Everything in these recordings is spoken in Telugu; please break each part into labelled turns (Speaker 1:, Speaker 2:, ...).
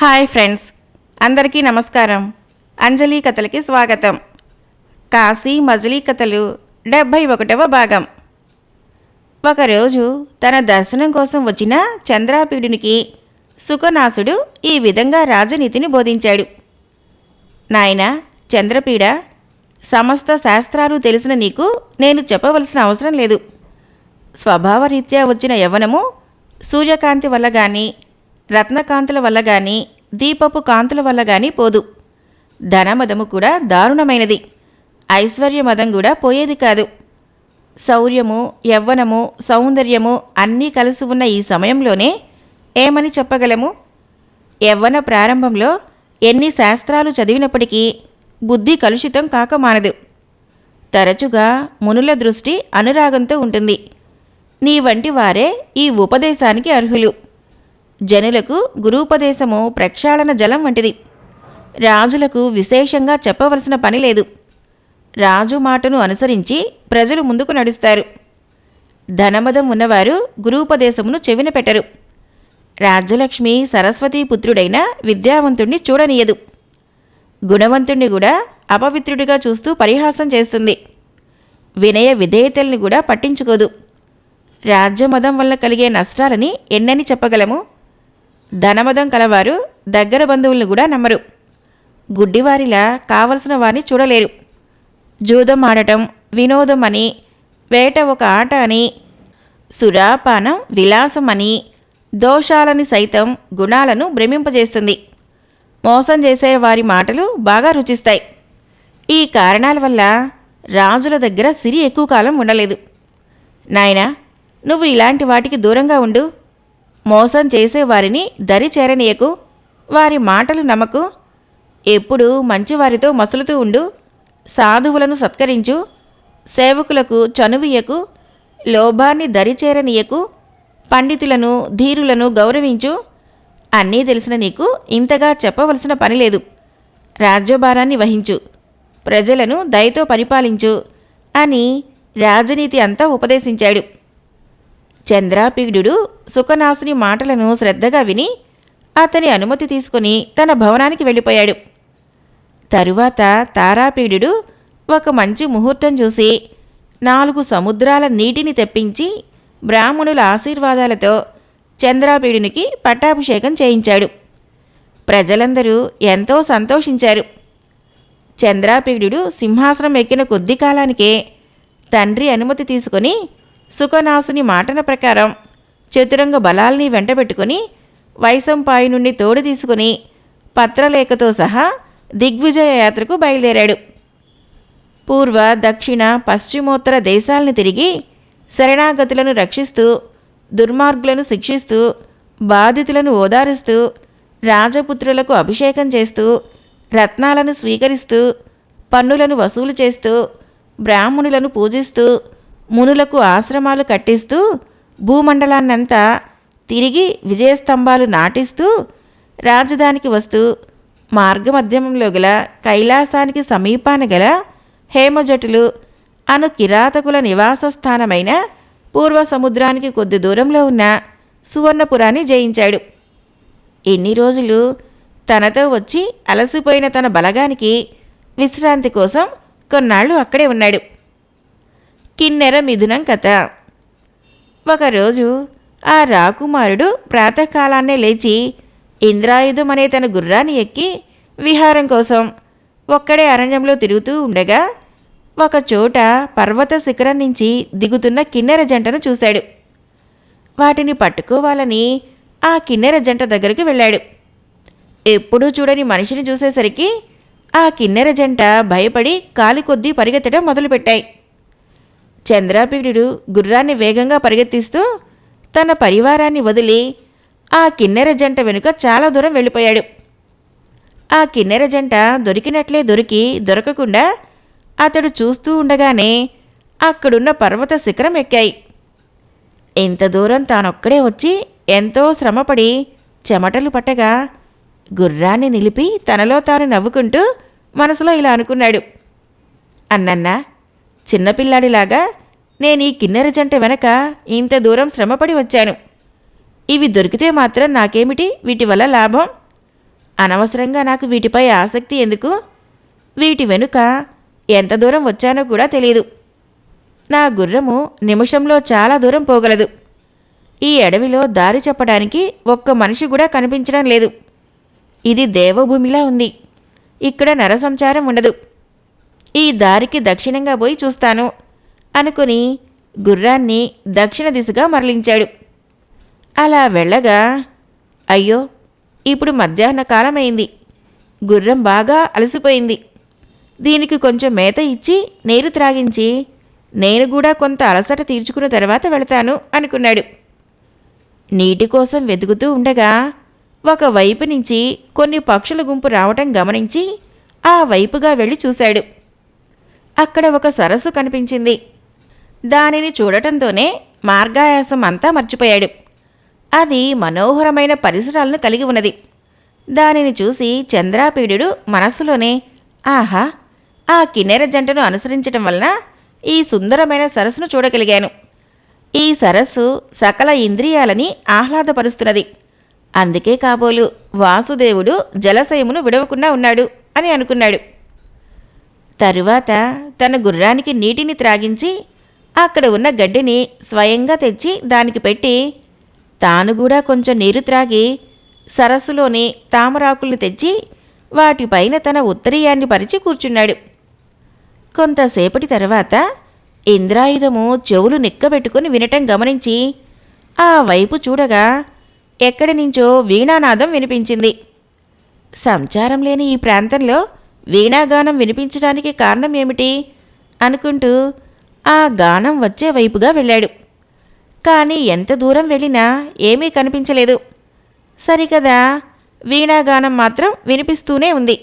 Speaker 1: హాయ్ ఫ్రెండ్స్ అందరికీ నమస్కారం. అంజలి కథలకి స్వాగతం. కాశీ మజిలీ కథలు డెబ్భై ఒకటవ భాగం. ఒకరోజు తన దర్శనం కోసం వచ్చిన చంద్రాపీడునికి సుఖనాసుడు ఈ విధంగా రాజనీతిని బోధించాడు. నాయన చంద్రపీడ సమస్త శాస్త్రాలు తెలిసిన నీకు నేను చెప్పవలసిన అవసరం లేదు. స్వభావరీత్యా వచ్చిన యవ్వనము సూర్యకాంతి వల్ల కానీ రత్నకాంతుల వల్ల గాని దీపపు కాంతుల వల్ల గాని పోదు. ధనమదము కూడా దారుణమైనది. ఐశ్వర్యమదం కూడా పోయేది కాదు. శౌర్యము యవ్వనము సౌందర్యము అన్నీ కలిసి ఉన్న ఈ సమయంలోనే ఏమని చెప్పగలము? యవ్వన ప్రారంభంలో ఎన్ని శాస్త్రాలు చదివినప్పటికీ బుద్ధి కలుషితం కాకమానదు తరచుగా మునుల దృష్టి అనురాగంతో ఉంటుంది. నీ వంటి వారే ఈ ఉపదేశానికి అర్హులు. జనులకు గురూపదేశము ప్రక్షాళన జలం వంటిది. రాజులకు విశేషంగా చెప్పవలసిన పని లేదు. రాజు మాటను అనుసరించి ప్రజలు ముందుకు నడుస్తారు. ధనమదం ఉన్నవారు గురూపదేశమును చెవిన పెట్టరు. రాజ్యలక్ష్మి సరస్వతీ పుత్రుడైన విద్యావంతుణ్ణి చూడనీయదు. గుణవంతుణ్ణి కూడా అపవిత్రుడిగా చూస్తూ పరిహాసం చేస్తుంది. వినయ విధేయతల్ని కూడా పట్టించుకోదు. రాజ్యమదం వల్ల కలిగే నష్టాలని ఎన్నని చెప్పగలము? ధనమదం కలవారు దగ్గర బంధువులను కూడా నమ్మరు. గుడ్డివారిలా కావలసిన వారిని చూడలేరు. జూదం ఆడటం వినోదం అని వేట ఒక ఆట అని సురాపానం విలాసం అని దోషాలని సైతం గుణాలను భ్రమింపజేస్తుంది. మోసం చేసే వారి మాటలు బాగా రుచిస్తాయి. ఈ కారణాల వల్ల రాజుల దగ్గర సిరి ఎక్కువ కాలం ఉండలేదు. నాయనా నువ్వు ఇలాంటి వాటికి దూరంగా ఉండు. మోసం చేసేవారిని దరి చేరనీయకు వారి మాటలు నమ్మకు. ఎప్పుడు మంచివారితో మసులుతూ ఉండు సాధువులను సత్కరించు సేవకులకు చనువియకు లోభాన్ని దరిచేరనీయకు పండితులను ధీరులను గౌరవించు. అన్నీ తెలిసిన నీకు ఇంతగా చెప్పవలసిన పని లేదు. రాజ్యభారాన్ని వహించు. ప్రజలను దయతో పరిపాలించు అని రాజనీతి అంతా ఉపదేశించాడు. చంద్రాపీడుడు సుఖనాసుని మాటలను శ్రద్ధగా విని అతని అనుమతి తీసుకుని తన భవనానికి వెళ్ళిపోయాడు. తరువాత తారాపీడుడు ఒక మంచి ముహూర్తం చూసి నాలుగు సముద్రాల నీటిని తెప్పించి బ్రాహ్మణుల ఆశీర్వాదాలతో చంద్రాపీడునికి పట్టాభిషేకం చేయించాడు. ప్రజలందరూ ఎంతో సంతోషించారు. చంద్రాపీడు సింహాసనం ఎక్కిన కొద్ది కాలానికే తండ్రి అనుమతి తీసుకొని సుఖనాసుని మాటన ప్రకారం చతురంగ బలాల్ని వెంటబెట్టుకుని వైసంపాయి నుండి తోడు తీసుకుని పత్రలేఖతో సహా దిగ్విజయ యాత్రకు బయలుదేరాడు. పూర్వ దక్షిణ పశ్చిమోత్తర దేశాలను తిరిగి శరణాగతులను రక్షిస్తూ దుర్మార్గులను శిక్షిస్తూ బాధితులను ఓదారుస్తూ రాజపుత్రులకు అభిషేకం చేస్తూ రత్నాలను స్వీకరిస్తూ పన్నులను వసూలు చేస్తూ బ్రాహ్మణులను పూజిస్తూ మునులకు ఆశ్రమాలు కట్టిస్తూ భూమండలాన్నంతా తిరిగి విజయస్తంభాలు నాటిస్తూ రాజధానికి వస్తూ మార్గమధ్యమంలో గల కైలాసానికి సమీపాన గల హేమజటులు అను కిరాతకుల నివాస స్థానమైన పూర్వ సముద్రానికి కొద్ది దూరంలో ఉన్న సువర్ణపురాన్ని జయించాడు. ఎన్ని రోజులు తనతో వచ్చి అలసిపోయిన తన బలగానికి విశ్రాంతి కోసం కొన్నాళ్ళు అక్కడే ఉన్నాడు. కిన్నెర మిథునం కథ ఒకరోజు ఆ రాకుమారుడు ప్రాతకాలాన్నే లేచి ఇంద్రాయుధం అనే తన గుర్రాన్ని ఎక్కి విహారం కోసం ఒక్కడే అరణ్యంలో తిరుగుతూ ఉండగా ఒకచోట పర్వత శిఖరం నుంచి దిగుతున్న కిన్నెర జంటను చూశాడు. వాటిని పట్టుకోవాలని ఆ కిన్నెర జంట దగ్గరికి వెళ్ళాడు. ఎప్పుడూ చూడని మనిషిని చూసేసరికి ఆ కిన్నెర జంట భయపడి కాలి కొద్దీ పరిగెత్తడం మొదలుపెట్టాయి. చంద్రాపీడుడు గుర్రాన్ని వేగంగా పరిగెత్తిస్తూ తన పరివారాన్ని వదిలి ఆ కిన్నెర జంట వెనుక చాలా దూరం వెళ్ళిపోయాడు. ఆ కిన్నెర జంట దొరికినట్లే దొరికి దొరకకుండా అతడు చూస్తూ ఉండగానే అక్కడున్న పర్వత శిఖరం ఎక్కాయి. ఇంత దూరం తానొక్కడే వచ్చి ఎంతో శ్రమపడి చెమటలు పట్టగా గుర్రాన్ని నిలిపి తనలో తాను నవ్వుకుంటూ మనసులో ఇలా అనుకున్నాడు. అన్నన్నా చిన్నపిల్లాడిలాగా నేను ఈ కిన్నెర జంట వెనక ఇంత దూరం శ్రమపడి వచ్చాను. ఇవి దొరికితే మాత్రం నాకేమిటి? వీటి వల్ల లాభం? అనవసరంగా నాకు వీటిపై ఆసక్తి ఎందుకు? వీటి వెనుక ఎంత దూరం వచ్చానో కూడా తెలియదు నా గుర్రము నిమిషంలో చాలా దూరం పోగలదు. ఈ అడవిలో దారి చెప్పడానికి ఒక్క మనిషి కూడా కనిపించడం లేదు. ఇది దేవభూమిలా ఉంది. ఇక్కడ నరసంచారం ఉండదు. ఈ దారికి దక్షిణంగా పోయి చూస్తాను అనుకుని గుర్రాన్ని దక్షిణ దిశగా మరలించాడు. అలా వెళ్ళగా అయ్యో ఇప్పుడు మధ్యాహ్న కాలమైంది. గుర్రం బాగా అలసిపోయింది. దీనికి కొంచెం మేత ఇచ్చి నీరు త్రాగించి నేను కూడా కొంత అలసట తీర్చుకున్న తర్వాత వెళతాను అనుకున్నాడు. నీటి కోసం వెతుకుతూ ఉండగా ఒక వైపు నుంచి కొన్ని పక్షుల గుంపు రావటం గమనించి ఆ వైపుగా వెళ్ళి చూశాడు. అక్కడ ఒక సరస్సు కనిపించింది. దానిని చూడటంతోనే మార్గాయాసం అంతా మర్చిపోయాడు. అది మనోహరమైన పరిసరాలను కలిగి ఉన్నది. దానిని చూసి చంద్రాపీడుడు మనస్సులోనే ఆహా ఆ కిన్నెర జంటను అనుసరించటం వలన ఈ సుందరమైన సరస్సును చూడగలిగాను. ఈ సరస్సు సకల ఇంద్రియాలని ఆహ్లాదపరుస్తున్నది. అందుకే కాబోలు వాసుదేవుడు జలశయమును విడవకుండా ఉన్నాడు అని అనుకున్నాడు. తరువాత తన గుర్రానికి నీటిని త్రాగించి అక్కడ ఉన్న గడ్డిని స్వయంగా తెచ్చి దానికి పెట్టి తాను కూడా కొంచెం నీరు త్రాగి సరస్సులోని తామరాకుల్ని తెచ్చి వాటిపైన తన ఉత్తరీయాన్ని పరిచి కూర్చున్నాడు. కొంతసేపటి తర్వాత ఇంద్రాయుధము చెవులు నిక్కబెట్టుకుని వినటం గమనించి ఆ వైపు చూడగా ఎక్కడి నుంచో వీణానాదం వినిపించింది. సంచారం లేని ఈ ప్రాంతంలో వీణాగానం వినిపించడానికి కారణం ఏమిటి? అనుకుంటూ ఆ గానం వచ్చే వైపుగా వెళ్ళాడు. కానీ ఎంత దూరం వెళ్ళినా ఏమీ కనిపించలేదు. సరికదా వీణాగానం మాత్రం వినిపిస్తూనే ఉంది.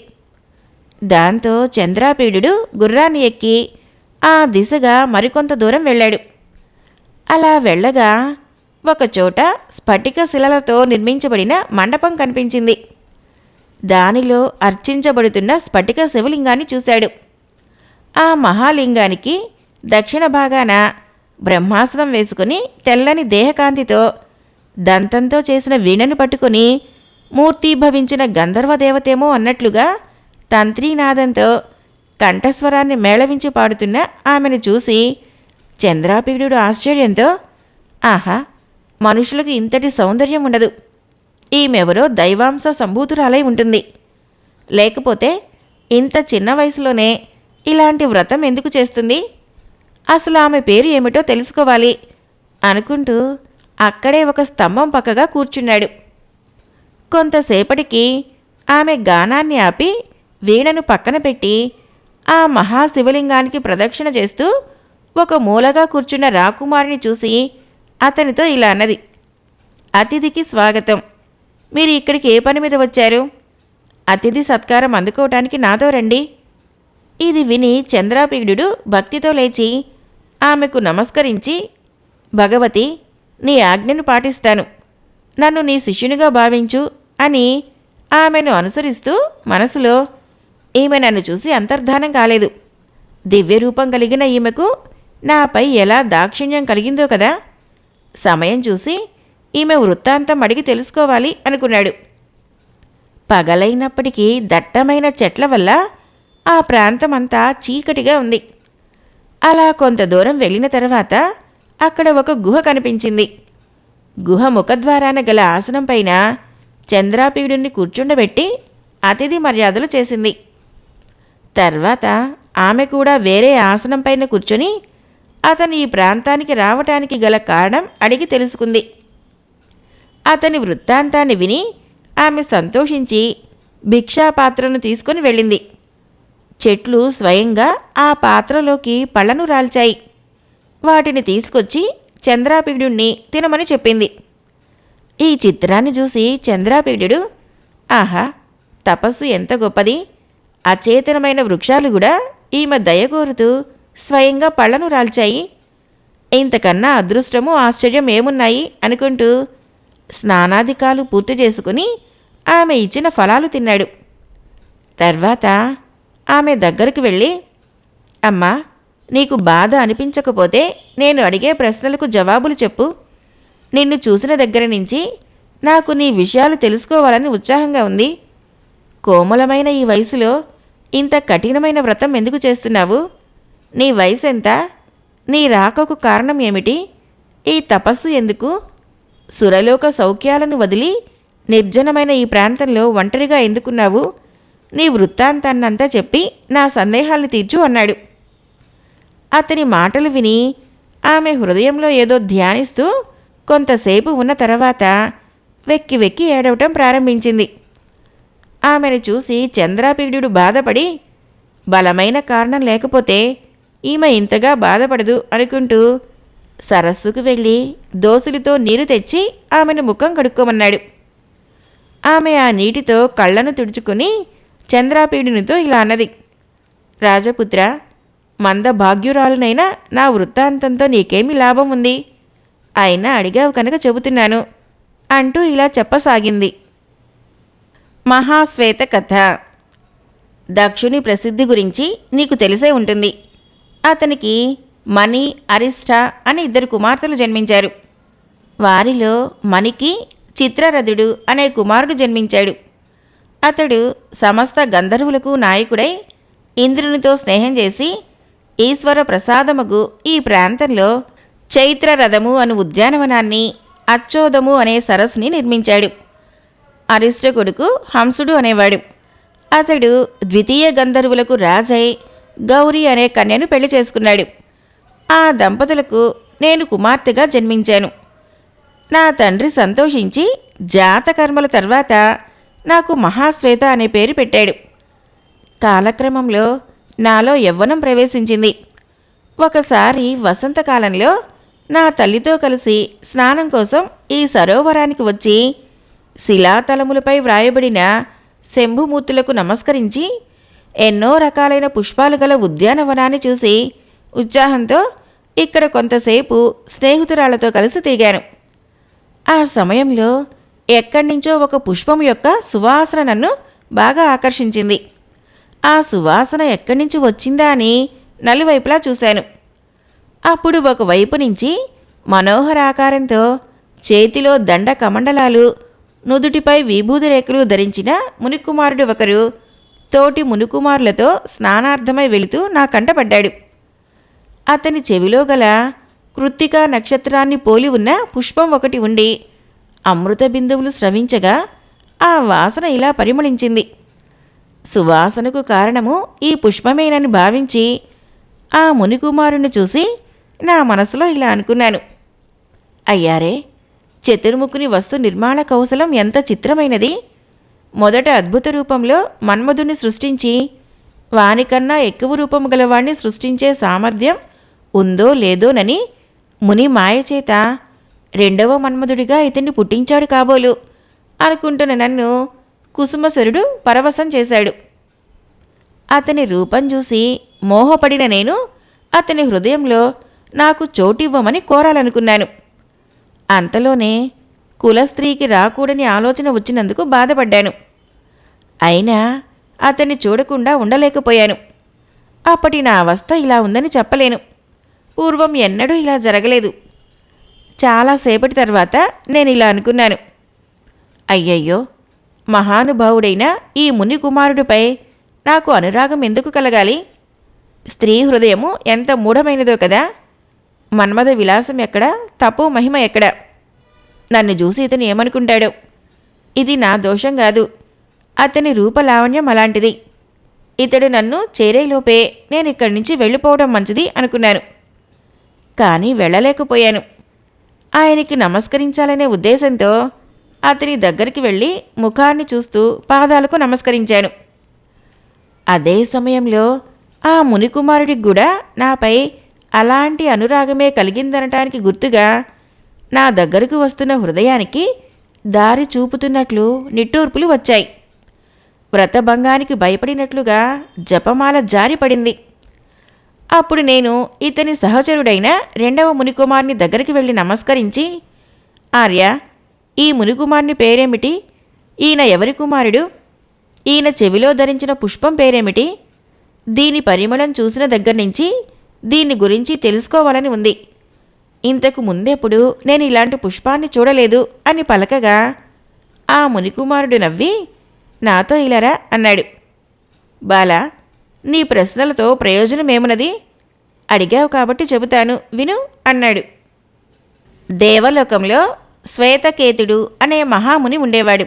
Speaker 1: దాంతో చంద్రాపీడుడు గుర్రాన్ని ఎక్కి ఆ దిశగా మరికొంత దూరం వెళ్ళాడు. అలా వెళ్ళగా ఒకచోట స్ఫటిక శిలలతో నిర్మించబడిన మండపం కనిపించింది. దానిలో అర్చించబడుతున్న స్ఫటిక శివలింగాన్ని చూశాడు. ఆ మహాలింగానికి దక్షిణ భాగాన బ్రహ్మాసనం వేసుకుని తెల్లని దేహకాంతితో దంతంతో చేసిన వీణను పట్టుకుని మూర్తీభవించిన గంధర్వ దేవతేమో అన్నట్లుగా తంత్రీనాదంతో కంఠస్వరాన్ని మేళవించి పాడుతున్న ఆమెను చూసి చంద్రాపీడుడు ఆశ్చర్యంతో ఆహా మనుషులకు ఇంతటి సౌందర్యం ఉండదు. ఈమెవరో దైవాంశ సంభూతురాలై ఉంటుంది. లేకపోతే ఇంత చిన్న వయసులోనే ఇలాంటి వ్రతం ఎందుకు చేస్తుంది? అసలు ఆమె పేరు ఏమిటో తెలుసుకోవాలి అనుకుంటూ అక్కడే ఒక స్తంభం పక్కగా కూర్చున్నాడు. కొంతసేపటికి ఆమె గానాన్ని ఆపి వీణను పక్కన పెట్టి ఆ మహాశివలింగానికి ప్రదక్షిణ చేస్తూ ఒక మూలగా కూర్చున్న రాకుమారిని చూసి అతనితో ఇలా అన్నది. అతిథికి స్వాగతం. మీరు ఇక్కడికి ఏ పని మీద వచ్చారు? అతిథి సత్కారం అందుకోవటానికి నాతో రండి. ఇది విని చంద్రాపీడుడు భక్తితో లేచి ఆమెకు నమస్కరించి భగవతి నీ ఆజ్ఞను పాటిస్తాను. నన్ను నీ శిష్యునిగా భావించు అని ఆమెను అనుసరిస్తూ మనసులో ఈమె నన్ను చూసి అంతర్ధానం కాలేదు. దివ్య రూపం కలిగిన ఈమెకు నాపై ఎలా దాక్షిణ్యం కలిగిందో కదా? సమయం చూసి ఈమె వృత్తాంతం అడిగి తెలుసుకోవాలి అనుకున్నాడు. పగలైనప్పటికీ దట్టమైన చెట్ల వల్ల ఆ ప్రాంతమంతా చీకటిగా ఉంది. అలా కొంత దూరం వెళ్ళిన తర్వాత అక్కడ ఒక గుహ కనిపించింది. గుహ ముఖద్వారాన గల ఆసనం పైన చంద్రాపీడుని కూర్చుండబెట్టి అతిథి మర్యాదలు చేసింది. తర్వాత ఆమె కూడా వేరే ఆసనం పైన కూర్చొని అతను ఈ ప్రాంతానికి రావటానికి గల కారణం అడిగి తెలుసుకుంది. అతని వృత్తాంతాన్ని విని ఆమె సంతోషించి భిక్షాపాత్రను తీసుకుని వెళ్ళింది. చెట్లు స్వయంగా ఆ పాత్రలోకి పళ్ళను రాల్చాయి. వాటిని తీసుకొచ్చి చంద్రాపీడుణ్ణి తినమని చెప్పింది. ఈ చిత్రాన్ని చూసి చంద్రాపీడుడు ఆహా తపస్సు ఎంత గొప్పది. అచేతనమైన వృక్షాలు కూడా ఈమె దయగోరుతూ స్వయంగా పళ్ళను రాల్చాయి. ఇంతకన్నా అదృష్టము ఆశ్చర్యం ఏమున్నాయి అనుకుంటూ స్నానాధికాలు పూర్తి చేసుకుని ఆమె ఇచ్చిన ఫలాలు తిన్నాడు. తర్వాత ఆమె దగ్గరకు వెళ్ళి అమ్మా నీకు బాధ అనిపించకపోతే నేను అడిగే ప్రశ్నలకు జవాబులు చెప్పు. నిన్ను చూసిన దగ్గర నుంచి నాకు నీ విషయాలు తెలుసుకోవాలని ఉత్సాహంగా ఉంది. కోమలమైన ఈ వయసులో ఇంత కఠినమైన వ్రతం ఎందుకు చేస్తున్నావు? నీ వయసు ఎంత నీ రాకకు కారణం ఏమిటి? ఈ తపస్సు ఎందుకు? సురలోక సౌఖ్యాలను వదిలి నిర్జనమైన ఈ ప్రాంతంలో ఒంటరిగా ఎందుకున్నావు? నీ వృత్తాంతాన్నంతా చెప్పి నా సందేహాలు తీర్చు అన్నాడు. అతని మాటలు విని ఆమె హృదయంలో ఏదో ధ్యానిస్తూ కొంతసేపు ఉన్న తర్వాత వెక్కి వెక్కి ఏడవటం ప్రారంభించింది. ఆమెను చూసి చంద్రాపీడుడు బాధపడి బలమైన కారణం లేకపోతే ఈమె ఇంతగా బాధపడదు అనుకుంటూ సరస్సుకు వెళ్ళి దోసులతో నీరు తెచ్చి ఆమెను ముఖం కడుక్కోమన్నాడు. ఆమె ఆ నీటితో కళ్ళను తుడుచుకుని చంద్రాపీడునితో ఇలా అన్నది. రాజపుత్ర మంద భాగ్యురాలునైనా నా వృత్తాంతంతో నీకేమి లాభం ఉంది? అయినా అడిగావు కనుక చెబుతున్నాను అంటూ ఇలా చెప్పసాగింది. మహాశ్వేత కథ. దక్షుని ప్రసిద్ధి గురించి నీకు తెలిసే ఉంటుంది. అతనికి మణి అరిష్ట అని ఇద్దరు కుమార్తెలు జన్మించారు. వారిలో మణికి చిత్రరథుడు అనే కుమారుడు జన్మించాడు. అతడు సమస్త గంధర్వులకు నాయకుడై ఇంద్రునితో స్నేహం చేసి ఈశ్వర ప్రసాదముగు ఈ ప్రాంతంలో చైత్రరథము అను ఉద్యానవనాన్ని అచ్చోదము అనే సరస్సుని నిర్మించాడు. అరిష్ట కొడుకు హంసుడు అనేవాడు. అతడు ద్వితీయ గంధర్వులకు రాజై గౌరీ అనే కన్యను పెళ్ళి చేసుకున్నాడు. ఆ దంపతులకు నేను కుమార్తెగా జన్మించాను. నా తండ్రి సంతోషించి జాతకర్మల తర్వాత నాకు మహాశ్వేత అనే పేరు పెట్టాడు. కాలక్రమంలో నాలో యవ్వనం ప్రవేశించింది. ఒకసారి వసంతకాలంలో నా తల్లితో కలిసి స్నానం కోసం ఈ సరోవరానికి వచ్చి శిలాతలములపై వ్రాయబడిన శంభుమూర్తులకు నమస్కరించి ఎన్నో రకాలైన పుష్పాలు గల ఉద్యానవనాన్ని చూసి ఉత్సాహంతో ఇక్కడ కొంతసేపు స్నేహితురాళ్ళతో కలిసి తిరిగాను. ఆ సమయంలో ఎక్కడి నుంచో ఒక పుష్పం యొక్క సువాసన నన్ను బాగా ఆకర్షించింది. ఆ సువాసన ఎక్కడి నుంచి వచ్చిందా అని నలువైపులా చూశాను. అప్పుడు ఒక వైపు నుంచి మనోహర ఆకారంతో చేతిలో దండ కమండలాలు నుదుటిపై విభూతి రేఖలు ధరించిన మునికుమారుడు ఒకరు తోటి మునికుమారులతో స్నానార్థమై వెళుతూ నా కంటపడ్డాడు అతని చెవిలో గల కృత్తికా నక్షత్రాన్ని పోలి ఉన్న పుష్పం ఒకటి ఉండి అమృత బిందువులు స్రవించగా ఆ వాసన ఇలా పరిమళించింది. సువాసనకు కారణము ఈ పుష్పమేనని భావించి ఆ మునికుమారుని చూసి నా మనసులో ఇలా అనుకున్నాను. అయ్యారే చతుర్ముఖుని వస్తు నిర్మాణ కౌశలం ఎంత చిత్రమైనది. మొదట అద్భుత రూపంలో మన్మధుని సృష్టించి వానికన్నా ఎక్కువ రూపము గలవాణ్ణి సృష్టించే సామర్థ్యం ఉందో లేదోనని ముని మాయచేత రెండవ మన్మధుడిగా ఇతన్ని పుట్టించాడు కాబోలు అనుకుంటున్న నన్ను కుసుమసురుడు పరవశం చేశాడు. అతని రూపం చూసి మోహపడిన నేను అతని హృదయంలో నాకు చోటివ్వమని కోరాలనుకున్నాను. అంతలోనే కులస్త్రీకి రాకూడని ఆలోచన వచ్చినందుకు బాధపడ్డాను. అయినా అతన్ని చూడకుండా ఉండలేకపోయాను. అప్పటి నా అవస్థ ఇలా ఉందని చెప్పలేను. పూర్వం ఎన్నడూ ఇలా జరగలేదు. చాలాసేపటి తర్వాత నేను ఇలా అనుకున్నాను. అయ్యయ్యో మహానుభావుడైన ఈ ముని కుమారుడిపై నాకు అనురాగం ఎందుకు కలగాలి? స్త్రీ హృదయము ఎంత మూఢమైనదో కదా! మన్మథ విలాసం ఎక్కడ? తపో మహిమ ఎక్కడ? నన్ను చూసి ఇతను ఏమనుకుంటాడో? ఇది నా దోషం కాదు. అతని రూపలావణ్యం అలాంటిది. ఇతడు నన్ను చేరేలోపే నేను ఇక్కడి నుంచి వెళ్ళిపోవడం మంచిది అనుకున్నాను. కానీ వెళ్ళలేకపోయాను. ఆయనకి నమస్కరించాలనే ఉద్దేశంతో అతని దగ్గరికి వెళ్ళి ముఖాన్ని చూస్తూ పాదాలకు నమస్కరించాను. అదే సమయంలో ఆ మునికుమారుడికి కూడా నాపై అలాంటి అనురాగమే కలిగిందనటానికి గుర్తుగా నా దగ్గరకు వస్తున్న హృదయానికి దారి చూపుతున్నట్లు నిట్టూర్పులు వచ్చాయి. వ్రతభంగానికి భయపడినట్లుగా జపమాల జారిపడింది. అప్పుడు నేను ఇతని సహచరుడైన రెండవ మునికుమార్ని దగ్గరికి వెళ్ళి నమస్కరించి ఆర్య ఈ మునికుమార్ని పేరేమిటి? ఈయన ఎవరి కుమారుడు? ఈయన చెవిలో ధరించిన పుష్పం పేరేమిటి? దీని పరిమళం చూసిన దగ్గర నుంచి దీని గురించి తెలుసుకోవాలని ఉంది. ఇంతకు ముందెప్పుడు నేను ఇలాంటి పుష్పాన్ని చూడలేదు అని పలకగా ఆ మునికుమారుడు నవ్వి నాతో ఇలారా? అన్నాడు. బాలా నీ ప్రశ్నలతో ప్రయోజనమేమున్నది అడిగావు కాబట్టి చెబుతాను. విను అన్నాడు. దేవలోకంలో శ్వేతకేతుడు అనే మహాముని ఉండేవాడు.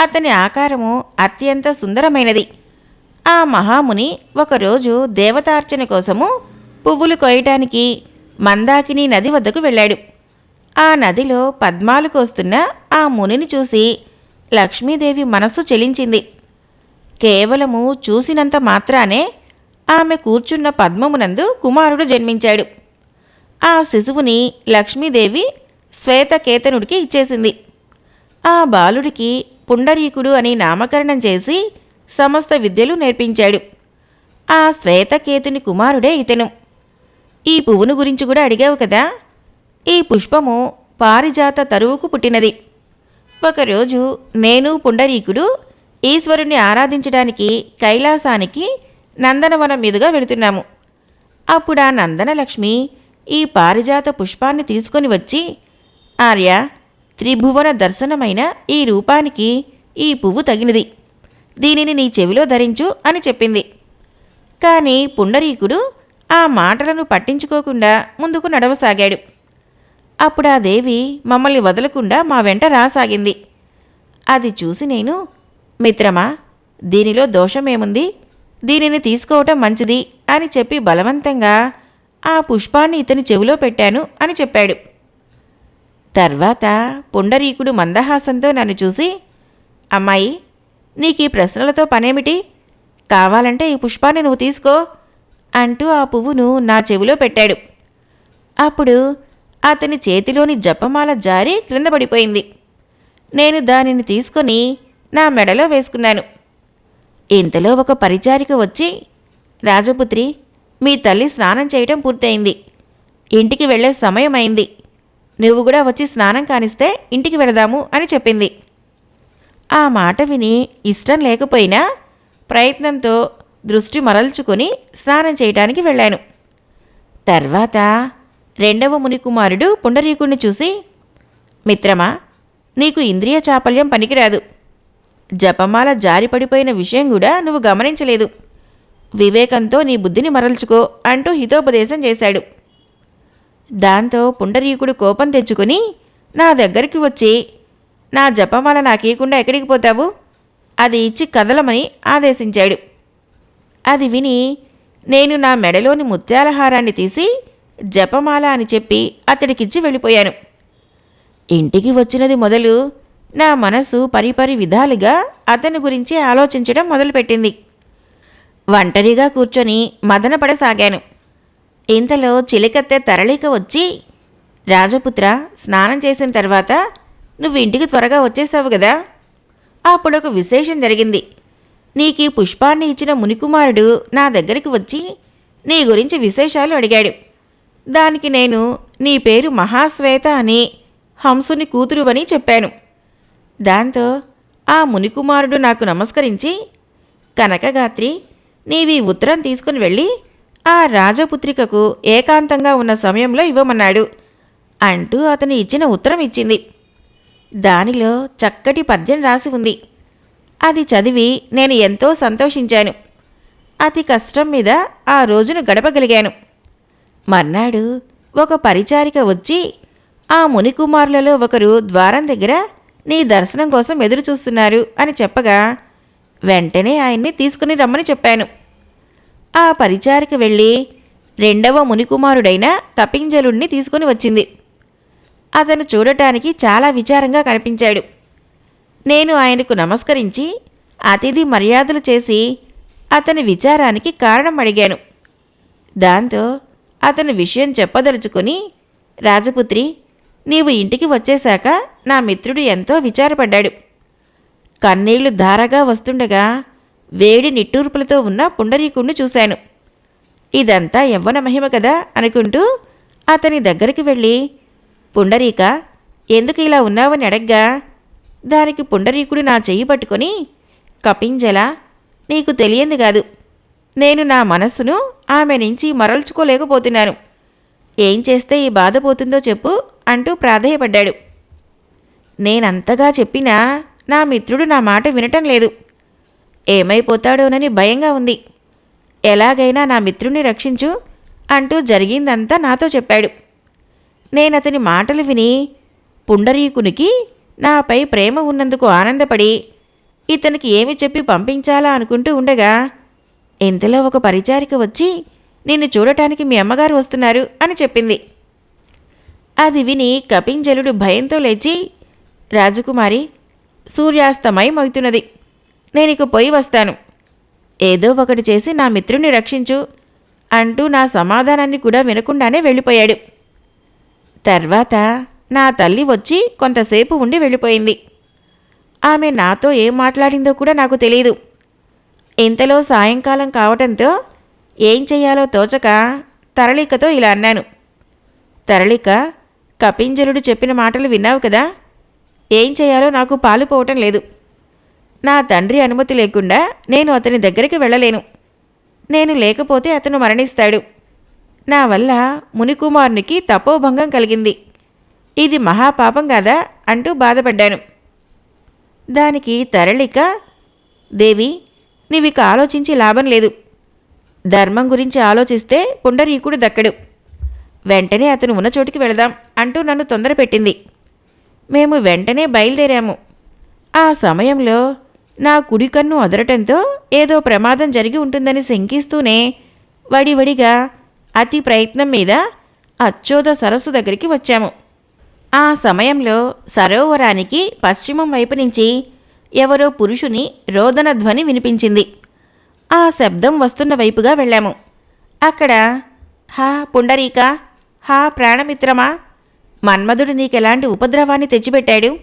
Speaker 1: అతని ఆకారము అత్యంత సుందరమైనది. ఆ మహాముని ఒకరోజు దేవతార్చన కోసము పువ్వులు కోయటానికి మందాకిని నది వద్దకు వెళ్ళాడు. ఆ నదిలో పద్మాలు కోస్తున్న ఆ మునిని చూసి లక్ష్మీదేవి మనస్సు చెలించింది. కేవలము చూసినంత మాత్రానే ఆమె కూర్చున్న పద్మమునందు కుమారుడు జన్మించాడు. ఆ శిశువుని లక్ష్మీదేవి శ్వేతకేతనుడికి ఇచ్చేసింది. ఆ బాలుడికి పుండరీకుడు అని నామకరణం చేసి సమస్త విద్యలు నేర్పించాడు. ఆ శ్వేతకేతుని కుమారుడే ఇతను. ఈ పువ్వును గురించి కూడా అడిగావు కదా? ఈ పుష్పము పారిజాత తరువుకు పుట్టినది. ఒకరోజు నేను పుండరీకుడు ఈశ్వరుణ్ణి ఆరాధించడానికి కైలాసానికి నందనవనం మీదుగా వెళుతున్నాము. అప్పుడు ఆ నందనలక్ష్మి ఈ పారిజాత పుష్పాన్ని తీసుకొని వచ్చి ఆర్య త్రిభువన దర్శనమైన ఈ రూపానికి ఈ పువ్వు తగినది. దీనిని నీ చెవిలో ధరించు అని చెప్పింది. కానీ పుండరీకుడు ఆ మాటలను పట్టించుకోకుండా ముందుకు నడవసాగాడు. అప్పుడు ఆ దేవి మమ్మల్ని వదలకుండా మా వెంట రాసాగింది. అది చూసి నేను మిత్రమా దీనిలో దోషమేముంది? దీనిని తీసుకోవటం మంచిది అని చెప్పి బలవంతంగా ఆ పుష్పాన్ని ఇతని చెవిలో పెట్టాను అని చెప్పాడు. తర్వాత పుండరీకుడు మందహాసంతో నన్ను చూసి అమ్మాయి నీకు ఈ ప్రశ్నలతో పనేమిటి? కావాలంటే ఈ పుష్పాన్ని నువ్వు తీసుకో అంటూ ఆ పువ్వును నా చెవిలో పెట్టాడు. అప్పుడు అతని చేతిలోని జపమాల జారి క్రింద పడిపోయింది. నేను దానిని తీసుకొని నా మెడలో వేసుకున్నాను. ఇంతలో ఒక పరిచారిక వచ్చి రాజపుత్రి మీ తల్లి స్నానం చేయటం పూర్తయింది. ఇంటికి వెళ్ళే సమయం అయింది నువ్వు కూడా వచ్చి స్నానం కానిస్తే ఇంటికి వెళదాము అని చెప్పింది. ఆ మాట విని ఇష్టం లేకపోయినా ప్రయత్నంతో దృష్టి మరల్చుకొని స్నానం చేయటానికి వెళ్ళాను. తర్వాత రెండవ మునికుమారుడు పుండరీకుణ్ణి చూసి మిత్రమా నీకు ఇంద్రియ చాపల్యం పనికిరాదు. జపమాల జారిపడిపోయిన విషయం కూడా నువ్వు గమనించలేదు. వివేకంతో నీ బుద్ధిని మరల్చుకో అంటూ హితోపదేశం చేశాడు. దాంతో పుండరీకుడు కోపం తెచ్చుకుని నా దగ్గరికి వచ్చి నా జపమాల నాకీయకుండా ఎక్కడికి పోతావు? అది ఇచ్చి కదలమని ఆదేశించాడు. అది విని నేను నా మెడలోని ముత్యాలహారాన్ని తీసి జపమాల అని చెప్పి అతడికిచ్చి వెళ్ళిపోయాను. ఇంటికి వచ్చినది మొదలు నా మనసు పరిపరి విధాలుగా అతని గురించి ఆలోచించడం మొదలుపెట్టింది. ఒంటరిగా కూర్చొని మదనపడసాగాను. ఇంతలో చిలికత్తె తరలిక వచ్చి రాజపుత్ర స్నానం చేసిన తర్వాత నువ్వు ఇంటికి త్వరగా వచ్చేసావు కదా అప్పుడు ఒక విశేషం జరిగింది. నీకు ఈ పుష్పాన్ని ఇచ్చిన మునికుమారుడు నా దగ్గరికి వచ్చి నీ గురించి విశేషాలు అడిగాడు. దానికి నేను నీ పేరు మహాశ్వేత అని హంసుని కూతురువని చెప్పాను. దాంతో ఆ మునికుమారుడు నాకు నమస్కరించి కనకగాత్రి నీవి ఉత్తరం తీసుకుని వెళ్ళి ఆ రాజపుత్రికకు ఏకాంతంగా ఉన్న సమయంలో ఇవ్వమన్నాడు అంటూ అతను ఇచ్చిన ఉత్తరం ఇచ్చింది. దానిలో చక్కటి పద్యం రాసి ఉంది. అది చదివి నేను ఎంతో సంతోషించాను. అతి కష్టం మీద ఆ రోజును గడపగలిగాను. మర్నాడు ఒక పరిచారిక వచ్చి ఆ మునికుమారులలో ఒకరు ద్వారం దగ్గర నీ దర్శనం కోసం ఎదురు చూస్తున్నారు అని చెప్పగా వెంటనే ఆయన్ని తీసుకుని రమ్మని చెప్పాను. ఆ పరిచారిక వెళ్ళి రెండవ మునికుమారుడైన కపింజలుణ్ణి తీసుకుని వచ్చింది. అతను చూడటానికి చాలా విచారంగా కనిపించాడు. నేను ఆయనకు నమస్కరించి అతిథి మర్యాదలు చేసి అతని విచారానికి కారణం అడిగాను. దాంతో అతని విషయం చెప్పదలుచుకొని రాజపుత్రి నీవు ఇంటికి వచ్చేశాక నా మిత్రుడు ఎంతో విచారపడ్డాడు. కన్నీళ్ళు ధారగా వస్తుండగా వేడి నిట్టూర్పులతో ఉన్న పుండరీకుణ్ణి చూశాను. ఇదంతా యవ్వన మహిమ కదా అనుకుంటూ అతని దగ్గరికి వెళ్ళి పుండరీక ఎందుకు ఇలా ఉన్నావని అడగ్గా? దానికి పుండరీకుడు నా చెయ్యి పట్టుకొని కపింజల నీకు తెలియంది కాదు. నేను నా మనస్సును ఆమె నుంచి మరల్చుకోలేకపోతున్నాను. ఏం చేస్తే ఈ బాధ పోతుందో చెప్పు. అంటూ ప్రాధేయపడ్డాడు. నేనంతగా చెప్పినా నా మిత్రుడు నా మాట వినటం లేదు. ఏమైపోతాడోనని భయంగా ఉంది. ఎలాగైనా నా మిత్రుణ్ణి రక్షించు అంటూ జరిగిందంతా నాతో చెప్పాడు. నేనతని మాటలు విని పుండరీకునికి నాపై ప్రేమ ఉన్నందుకు ఆనందపడి ఇతనికి ఏమి చెప్పి పంపించాలా అనుకుంటూ ఉండగా ఇంతలో ఒక పరిచారిక వచ్చి నిన్ను చూడటానికి మీ అమ్మగారు వస్తున్నారు అని చెప్పింది. అది విని కపింజలుడు భయంతో లేచి రాజకుమారి సూర్యాస్తమయం అవుతున్నది. నేనిక పోయి వస్తాను. ఏదో ఒకటి చేసి నా మిత్రుణ్ణి రక్షించు అంటూ నా సమాధానాన్ని కూడా వినకుండానే వెళ్ళిపోయాడు. తర్వాత నా తల్లి వచ్చి కొంతసేపు ఉండి వెళ్ళిపోయింది. ఆమె నాతో ఏం మాట్లాడిందో కూడా నాకు తెలియదు ఇంతలో సాయంకాలం కావటంతో ఏం చెయ్యాలో తోచక తరళికతో ఇలా అన్నాను. తరళిక కపింజలుడు చెప్పిన మాటలు విన్నావు కదా? ఏం చేయాలో నాకు పాలుపోవటం లేదు. నా తండ్రి అనుమతి లేకుండా నేను అతని దగ్గరికి వెళ్ళలేను. నేను లేకపోతే అతను మరణిస్తాడు. నా వల్ల మునికుమారునికి తపోభంగం కలిగింది. ఇది మహాపాపం కదా అంటూ బాధపడ్డాను. దానికి తరళిక దేవి నీవిక ఆలోచించి లాభం లేదు. ధర్మం గురించి ఆలోచిస్తే పుండరీకుడు దక్కడు. వెంటనే అతను ఉన్న చోటికి వెళదాం. అంటూ నన్ను తొందరపెట్టింది మేము వెంటనే బయలుదేరాము. ఆ సమయంలో నా కుడి కన్ను అదరటంతో ఏదో ప్రమాదం జరిగి ఉంటుందని శంకిస్తూనే వడివడిగా అతి ప్రయత్నం మీద అచ్చోద సరస్సు దగ్గరికి వచ్చాము. ఆ సమయంలో సరోవరానికి పశ్చిమం వైపు నుంచి ఎవరో పురుషుని రోదన ధ్వని వినిపించింది. ఆ శబ్దం వస్తున్న వైపుగా వెళ్ళాము. అక్కడ హా పుండరీక! హా ప్రాణమిత్రమా! మన్మధుడు నీకెలాంటి ఉపద్రవాన్ని తెచ్చిపెట్టాడు?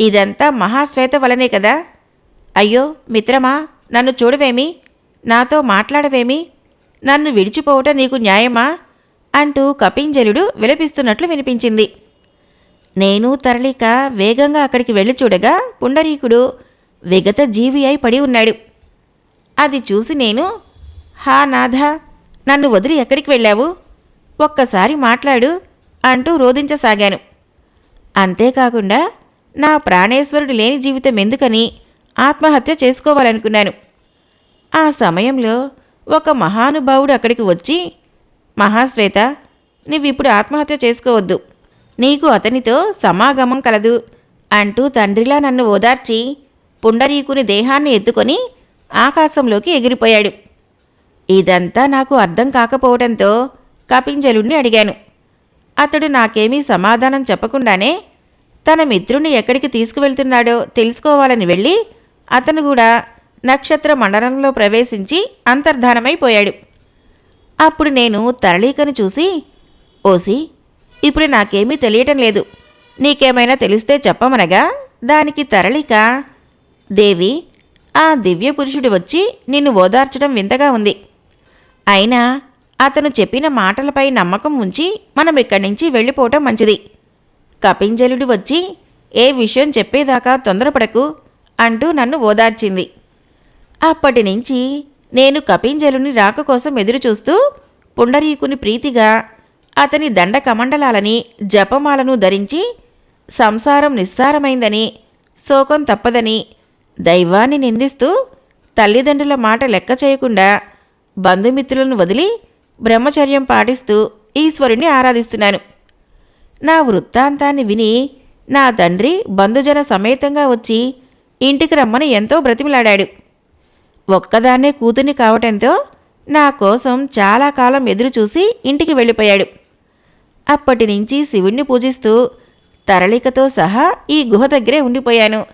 Speaker 1: ఇదంతా మహాశ్వేత వలనే కదా? అయ్యో మిత్రమా నన్ను చూడవేమి? నాతో మాట్లాడవేమి? నన్ను విడిచిపోవటం నీకు న్యాయమా? అంటూ కపింజలుడు విలపిస్తున్నట్లు వినిపించింది. నేను తరలిక వేగంగా అక్కడికి వెళ్ళి చూడగా పుండరీకుడు విగత జీవి అయి పడి ఉన్నాడు. అది చూసి నేను హా నాథ నన్ను వదిలి ఎక్కడికి వెళ్ళావు? ఒక్కసారి మాట్లాడు అంటూ రోధించసాగాను. అంతేకాకుండా నా ప్రాణేశ్వరుడు లేని జీవితం ఎందుకని ఆత్మహత్య చేసుకోవాలనుకున్నాను. ఆ సమయంలో ఒక మహానుభావుడు అక్కడికి వచ్చి మహాశ్వేత నువ్విప్పుడు ఆత్మహత్య చేసుకోవద్దు. నీకు అతనితో సమాగమం కలదు అంటూ తండ్రిలా నన్ను ఓదార్చి పుండరీకుని దేహాన్ని ఎత్తుకొని ఆకాశంలోకి ఎగిరిపోయాడు. ఇదంతా నాకు అర్థం కాకపోవడంతో కపింజలుణ్ణి అడిగాను. అతడు నాకేమీ సమాధానం చెప్పకుండానే తన మిత్రుణ్ణి ఎక్కడికి తీసుకువెళ్తున్నాడో తెలుసుకోవాలని వెళ్ళి అతను కూడా నక్షత్ర మండలంలో ప్రవేశించి అంతర్ధానమైపోయాడు అప్పుడు నేను తరళీకను చూసి ఓసి ఇప్పుడు నాకేమీ తెలియటం లేదు. నీకేమైనా తెలిస్తే చెప్పమనగా దానికి తరళిక దేవి ఆ దివ్య పురుషుడు వచ్చి నిన్ను ఓదార్చడం వింతగా ఉంది. అయినా అతను చెప్పిన మాటలపై నమ్మకం ఉంచి మనం ఇక్కడి నుంచి వెళ్ళిపోవటం మంచిది. కపింజలుడు వచ్చి ఏ విషయం చెప్పేదాకా తొందరపడకు అంటూ నన్ను ఓదార్చింది. అప్పటి నుంచి నేను కపింజలుని రాక కోసం ఎదురుచూస్తూ పుండరీకుని ప్రీతిగా అతని దండ కమండలాలని జపమాలను ధరించి సంసారం నిస్సారమైందని శోకం తప్పదని దైవాన్ని నిందిస్తూ తల్లిదండ్రుల మాట లెక్క చేయకుండా బంధుమిత్రులను వదిలి బ్రహ్మచర్యం పాటిస్తూ ఈశ్వరుణ్ణి ఆరాధిస్తున్నాను. నా వృత్తాంతాన్ని విని నా తండ్రి బంధుజన సమేతంగా వచ్చి ఇంటికి రమ్మని ఎంతో బ్రతిమిలాడాడు. ఒక్కదాన్నే కూతుర్ని కావటంతో నా కోసం చాలా కాలం ఎదురుచూసి ఇంటికి వెళ్ళిపోయాడు. అప్పటి నుంచి శివుణ్ణి పూజిస్తూ తరళికతో సహా ఈ గుహ దగ్గరే ఉండిపోయాను.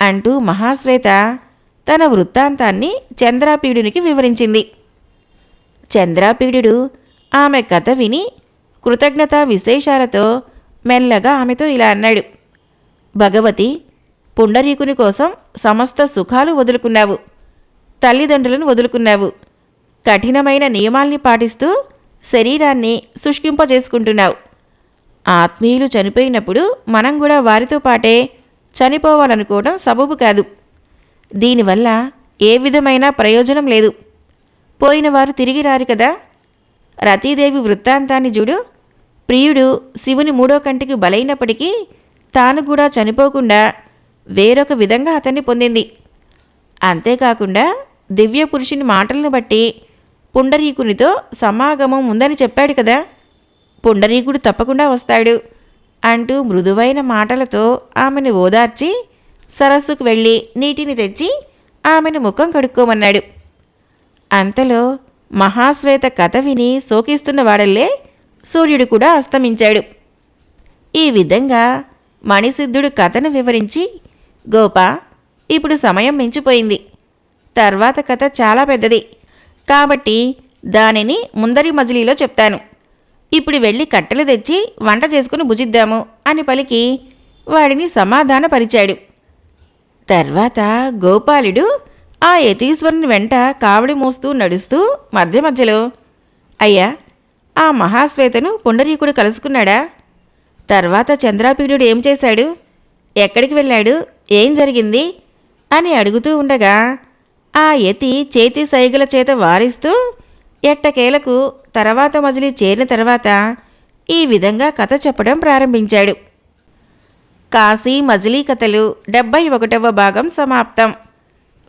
Speaker 1: అంటూ మహాశ్వేత తన వృత్తాంతాన్ని చంద్రాపీడునికి వివరించింది. చంద్రాపీడుడు. ఆమె కథ విని కృతజ్ఞతా విశేషాలతో మెల్లగా ఆమెతో ఇలా అన్నాడు. భగవతి పుండరీకుని కోసం సమస్త సుఖాలు వదులుకున్నావు. తల్లిదండ్రులను వదులుకున్నావు. కఠినమైన నియమాల్ని పాటిస్తూ శరీరాన్ని శుష్కింపజేసుకుంటున్నావు. ఆత్మీయులు చనిపోయినప్పుడు మనం కూడా వారితో పాటే చనిపోవాలనుకోవడం సబబు కాదు. దీనివల్ల ఏ విధమైన ప్రయోజనం లేదు. పోయిన వారు తిరిగి రారు కదా? రతీదేవి వృత్తాంతాన్ని చూడు. ప్రియుడు శివుని మూడో కంటికి బలైనప్పటికీ తాను కూడా చనిపోకుండా వేరొక విధంగా అతన్ని పొందింది. అంతేకాకుండా దివ్య పురుషుని మాటలను బట్టి పుండరీకునితో సమాగమం ఉందని చెప్పాడు కదా? పుండరీకుడు తప్పకుండా వస్తాడు అంటూ మృదువైన మాటలతో ఆమెను ఓదార్చి సరస్సుకు వెళ్ళి నీటిని తెచ్చి ఆమెను ముఖం కడుక్కోమన్నాడు. అంతలో మహాశ్వేత కథ విని శోకిస్తున్న వాడల్లే సూర్యుడు కూడా అస్తమించాడు. ఈ విధంగా మణిసిద్ధుడు కథను వివరించి గోపా ఇప్పుడు సమయం మించిపోయింది. తర్వాత కథ చాలా పెద్దది. కాబట్టి దానిని ముందరి మజిలీలో చెప్తాను. ఇప్పుడు వెళ్ళి కట్టెలు తెచ్చి వంట చేసుకుని భుజిద్దాము అని పలికి వాడిని సమాధానపరిచాడు. తర్వాత గోపాలుడు ఆ యతీశ్వరుని వెంట కావడి మోస్తూ నడుస్తూ మధ్య మధ్యలో అయ్యా ఆ మహాశ్వేతను పుండరీకుడు కలుసుకున్నాడా? తర్వాత చంద్రాపీడుడు ఏం చేశాడు? ఎక్కడికి వెళ్ళాడు? ఏం జరిగింది? అని అడుగుతూ ఉండగా ఆ యతి చేతి సైగల చేత వారిస్తూ ఎట్టకేలకు తర్వాత మజిలీ చేరిన తర్వాత ఈ విధంగా కథ చెప్పడం ప్రారంభించాడు. కాశీ మజిలీ కథలు డెబ్బై ఒకటవ భాగం సమాప్తం.